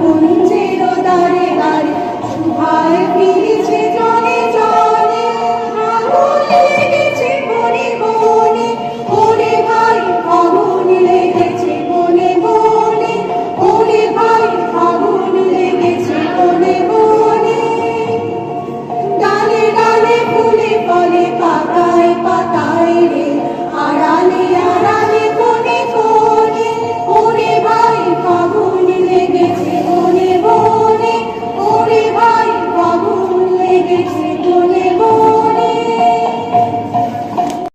তখন যে দ্বারে দ্বারে সুভায় ফিরেছে জনে